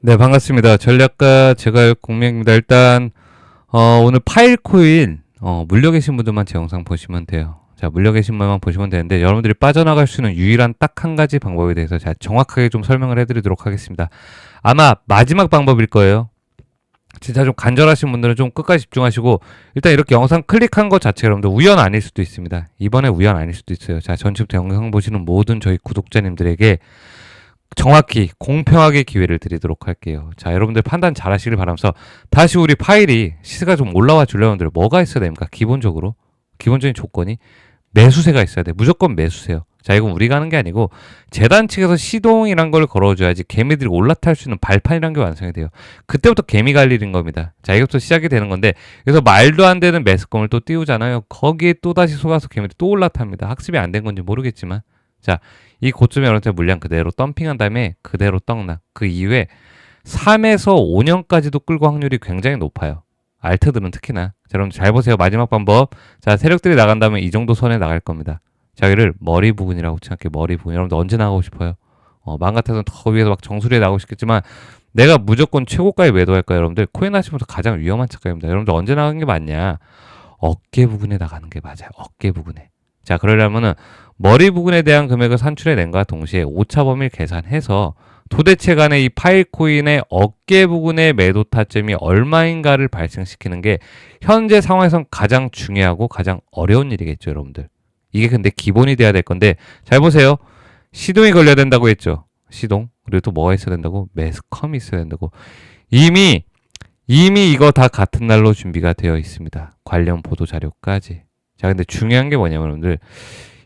네, 반갑습니다. 전략가 제가 공명입니다. 일단 어, 오늘 파일 코인 어, 물려 계신 분들만 제 영상 보시면 돼요. 자, 물려 계신 분만 보시면 되는데 여러분들이 빠져나갈 수 있는 유일한 딱 한 가지 방법에 대해서 제가 정확하게 좀 설명을 해드리도록 하겠습니다. 아마 마지막 방법일 거예요. 진짜 좀 간절하신 분들은 좀 끝까지 집중하시고 일단 이렇게 영상 클릭한 것 자체가 여러분들 우연 아닐 수도 있습니다. 이번에 우연 아닐 수도 있어요. 자, 전체부터 영상 보시는 모든 저희 구독자님들에게 정확히 공평하게 기회를 드리도록 할게요. 자, 여러분들 판단 잘 하시길 바라면서 다시 우리 파일이 시세가 좀 올라와 주려면 뭐가 있어야 됩니까? 기본적으로 기본적인 조건이 매수세가 있어야 돼. 무조건 매수세요. 자, 이건 우리가 하는 게 아니고 재단 측에서 시동이란 걸 걸어줘야지 개미들이 올라탈 수 있는 발판이란 게 완성이 돼요. 그때부터 개미 갈 일인 겁니다. 자, 이것부터 시작이 되는 건데 그래서 말도 안 되는 매스컴을 또 띄우잖아요. 거기에 또 다시 속아서 개미들이 또 올라탑니다. 학습이 안 된 건지 모르겠지만 자, 이 고점에 여러분들 물량 그대로 덤핑한 다음에 그대로 떡락. 그 이후에 3에서 5년까지도 끌고 확률이 굉장히 높아요. 알트들은 특히나. 자, 여러분 잘 보세요. 마지막 방법. 자, 세력들이 나간다면 이 정도 선에 나갈 겁니다. 자, 여기를 머리 부근이라고 생각해. 머리 부근. 여러분들 언제 나가고 싶어요? 어, 마음 같아서는 더 위에서 막 정수리에 나가고 싶겠지만 내가 무조건 최고가에 매도할 거예요. 여러분들 코인 하시면서 가장 위험한 착각입니다. 여러분들 언제 나가는 게 맞냐? 어깨 부근에 나가는 게 맞아요. 어깨 부근에. 자, 그러려면은 머리 부분에 대한 금액을 산출해낸과 동시에 오차 범위를 계산해서 도대체 간에 이 파일 코인의 어깨 부분의 매도 타점이 얼마인가를 발생시키는 게 현재 상황에선 가장 중요하고 가장 어려운 일이겠죠, 여러분들. 이게 근데 기본이 돼야 될 건데 잘 보세요. 시동이 걸려야 된다고 했죠. 시동. 그리고 또 뭐가 있어야 된다고? 매스컴이 있어야 된다고. 이미 이미 이거 다 같은 날로 준비가 되어 있습니다. 관련 보도 자료까지. 자, 근데 중요한 게 뭐냐면 여러분들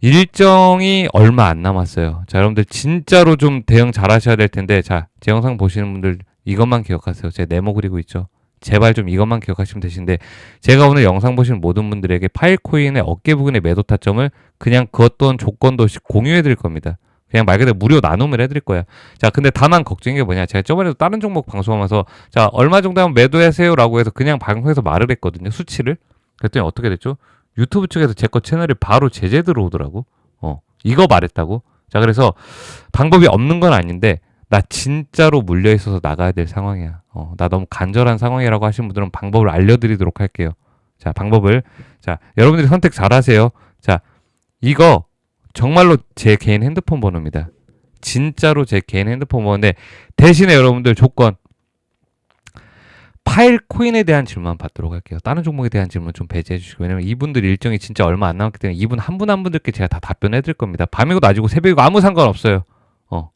일정이 얼마 안 남았어요. 자, 여러분들 진짜로 좀 대응 잘 하셔야 될 텐데, 자, 제 영상 보시는 분들 이것만 기억하세요. 제 네모 그리고 있죠. 제발 좀 이것만 기억하시면 되신데, 제가 오늘 영상 보시는 모든 분들에게 파일코인의 어깨 부분의 매도 타점을 그냥 그 어떤 조건도 없이 공유해 드릴 겁니다. 그냥 말 그대로 무료 나눔을 해드릴 거야. 자, 근데 다만 걱정인 게 뭐냐. 제가 저번에도 다른 종목 방송하면서, 자, 얼마 정도 하면 매도하세요라고 해서 그냥 방송에서 말을 했거든요. 수치를. 그랬더니 어떻게 됐죠? 유튜브 측에서 제 거 채널에 바로 제재 들어오더라고. 어, 이거 말했다고. 자, 그래서 방법이 없는 건 아닌데, 나 진짜로 물려 있어서 나가야 될 상황이야. 어, 나 너무 간절한 상황이라고 하신 분들은 방법을 알려드리도록 할게요. 자, 방법을. 자, 여러분들이 선택 잘 하세요. 자, 이거 정말로 제 개인 핸드폰 번호입니다. 진짜로 제 개인 핸드폰 번호인데, 대신에 여러분들 조건, 파일 코인에 대한 질문 받도록 할게요. 다른 종목에 대한 질문 좀 배제해 주시고 왜냐면 이분들 일정이 진짜 얼마 안 남았기 때문에 이분 한분한 분들께 제가 다 답변해 드릴 겁니다. 밤이고 낮이고 새벽이고 아무 상관없어요. 어.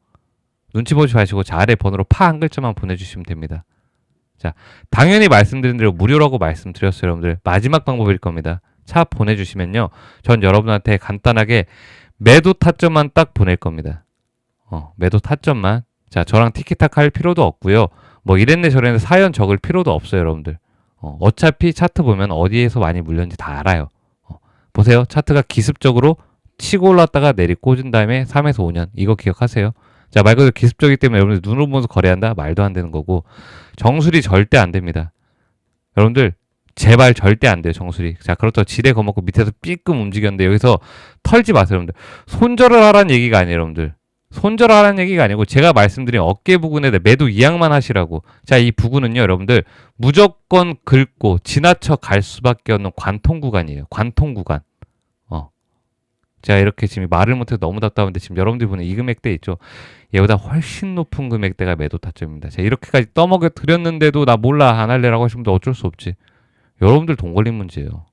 눈치 보지 마시고 자 아래 번호로 파 한 글자만 보내 주시면 됩니다. 자 당연히 말씀드린 대로 무료라고 말씀드렸어요 여러분들 마지막 방법일 겁니다. 차 보내 주시면요 전 여러분한테 간단하게 매도 타점만 딱 보낼 겁니다. 어 매도 타점만 자 저랑 티키타카 할 필요도 없고요. 뭐 이랬네 저랬네 사연 적을 필요도 없어요, 여러분들. 어, 어차피 차트 보면 어디에서 많이 물렸는지 다 알아요. 어, 보세요. 차트가 기습적으로 치고 올랐다가 내리 꽂은 다음에 3에서 5년. 이거 기억하세요. 자, 말 그대로 기습적이기 때문에 여러분들 눈으로 보면서 거래한다? 말도 안 되는 거고. 정수리 절대 안 됩니다. 여러분들, 제발 절대 안 돼요, 정수리. 자, 그렇죠. 지대 거먹고 밑에서 삐끔 움직였는데 여기서 털지 마세요, 여러분들. 손절을 하라는 얘기가 아니에요, 여러분들. 손절하라는 얘기가 아니고 제가 말씀드린 어깨 부분에 매도 이양만 하시라고. 자, 이 부분은요, 여러분들 무조건 긁고 지나쳐 갈 수밖에 없는 관통 구간이에요. 관통 구간. 어. 제가 이렇게 지금 말을 못해서 너무 답답한데 지금 여러분들이 보는 이 금액대 있죠. 얘보다 훨씬 높은 금액대가 매도 타점입니다. 제가 이렇게까지 떠먹여 드렸는데도 나 몰라 안 할래라고 하시면 어쩔 수 없지. 여러분들 돈 걸린 문제예요.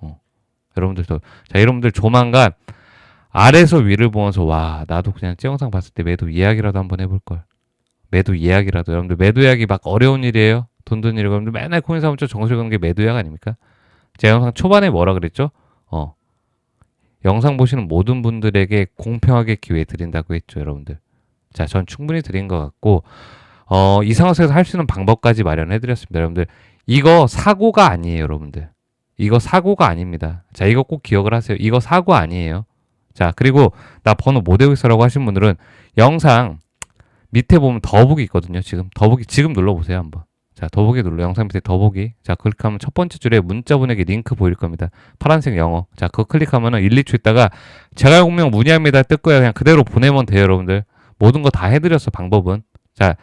어. 여러분들 도 자, 여러분들 조만간 아래서 위를 보면서 와 나도 그냥 찌영상 봤을 때 매도 이야기라도 한번 해볼 걸. 매도 이야기라도 여러분들 매도 이야기 막 어려운 일이에요. 돈 드는 일이고 여러분들 맨날 코인 사면 정수리 가는 게 매도 이야기 아닙니까? 제 영상 초반에 뭐라 그랬죠? 어 영상 보시는 모든 분들에게 공평하게 기회 드린다고 했죠, 여러분들. 자, 전 충분히 드린 것 같고 어, 이 상황에서 할 수 있는 방법까지 마련해 드렸습니다, 여러분들. 이거 사고가 아니에요, 여러분들. 이거 사고가 아닙니다. 자, 이거 꼭 기억을 하세요. 이거 사고 아니에요. 자, 그리고 나 번호 못 외우고 있어라고 하신 분들은 영상 밑에 보면 더보기 있거든요. 지금 더보기 지금 눌러보세요 한번. 자, 더보기 눌러 영상 밑에 더보기. 자, 클릭하면 첫 번째 줄에 문자 보내기 링크 보일 겁니다. 파란색 영어. 자, 그거 클릭하면은 1, 2초 있다가 제가 공명 문의합니다 뜰 거예요. 그냥 그대로 보내면 돼요, 여러분들. 모든 거 다 해드렸어 방법은. 자,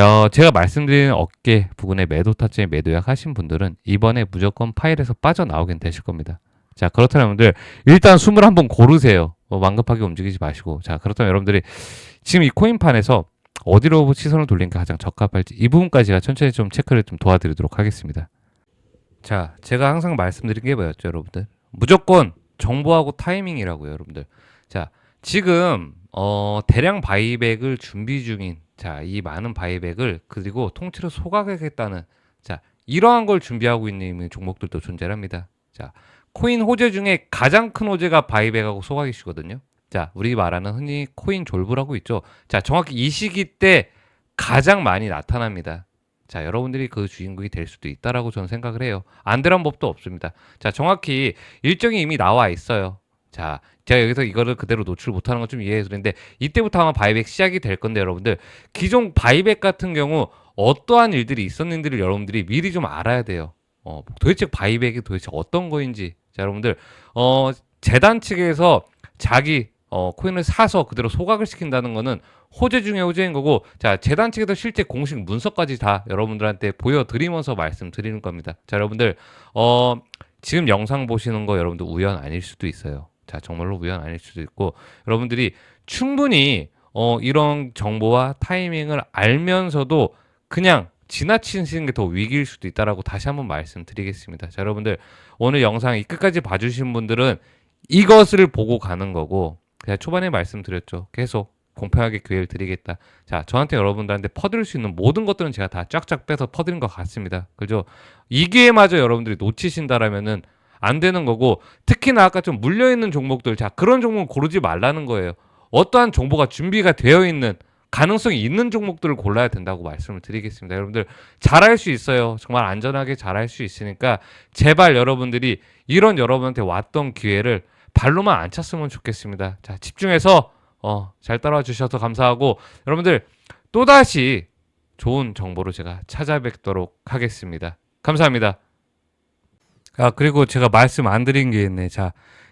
어, 제가 말씀드린 어깨 부근에 매도 타점에 매도 약 하신 분들은 이번에 무조건 파일에서 빠져나오긴 되실 겁니다. 자, 그렇다면 여러분들 일단 숨을 한번 고르세요. 뭐 망급하게 움직이지 마시고. 자, 그렇다면 여러분들이 지금 이 코인판에서 어디로 시선을 돌리는 게 가장 적합할지 이 부분까지 제가 천천히 좀 체크를 좀 도와드리도록 하겠습니다. 자, 제가 항상 말씀드린 게 뭐였죠, 여러분들? 무조건 정보하고 타이밍이라고요, 여러분들. 자, 지금 어, 대량 바이백을 준비 중인 자, 이 많은 바이백을 그리고 통째로 소각하겠다는 자, 이러한 걸 준비하고 있는 종목들도 존재합니다. 자, 코인 호재 중에 가장 큰 호재가 바이백하고 소각이시거든요. 자, 우리 말하는 흔히 코인 졸부라고 있죠. 자, 정확히 이 시기 때 가장 많이 나타납니다. 자, 여러분들이 그 주인공이 될 수도 있다라고 저는 생각을 해요. 안 되란 법도 없습니다. 자, 정확히 일정이 이미 나와 있어요. 자, 제가 여기서 이거를 그대로 노출 못하는 건 좀 이해해 드리는데 이때부터 아마 바이백 시작이 될 건데 여러분들 기존 바이백 같은 경우 어떠한 일들이 있었는지를 여러분들이 미리 좀 알아야 돼요. 어, 도대체 바이백이 도대체 어떤 거인지. 자, 여러분들 어, 재단 측에서 자기 어, 코인을 사서 그대로 소각을 시킨다는 거는 호재 중에 호재인 거고 자 재단 측에서 실제 공식 문서까지 다 여러분들한테 보여드리면서 말씀드리는 겁니다. 자 여러분들 어 지금 영상 보시는 거 여러분들 우연 아닐 수도 있어요. 자 정말로 우연 아닐 수도 있고 여러분들이 충분히 어 이런 정보와 타이밍을 알면서도 그냥 지나치시는 게 더 위기일 수도 있다라고 다시 한번 말씀드리겠습니다. 자 여러분들 오늘 영상 이 끝까지 봐주신 분들은 이것을 보고 가는 거고 그냥 초반에 말씀드렸죠. 계속 공평하게 기회를 드리겠다. 자, 저한테 여러분들한테 퍼드릴 수 있는 모든 것들은 제가 다 쫙쫙 빼서 퍼드린 것 같습니다. 그죠? 이 기회마저 여러분들이 놓치신다라면은 안 되는 거고 특히나 아까 좀 물려 있는 종목들 자 그런 종목 고르지 말라는 거예요. 어떠한 정보가 준비가 되어 있는 가능성이 있는 종목들을 골라야 된다고 말씀을 드리겠습니다. 여러분들 잘할 수 있어요. 정말 안전하게 잘할 수 있으니까 제발 여러분들이 이런 여러분한테 왔던 기회를 발로만 안 찼으면 좋겠습니다. 자, 집중해서 어, 잘 따라와 주셔서 감사하고 여러분들 또다시 좋은 정보로 제가 찾아뵙도록 하겠습니다. 감사합니다. 아, 그리고 제가 말씀 안 드린 게 있네. 자,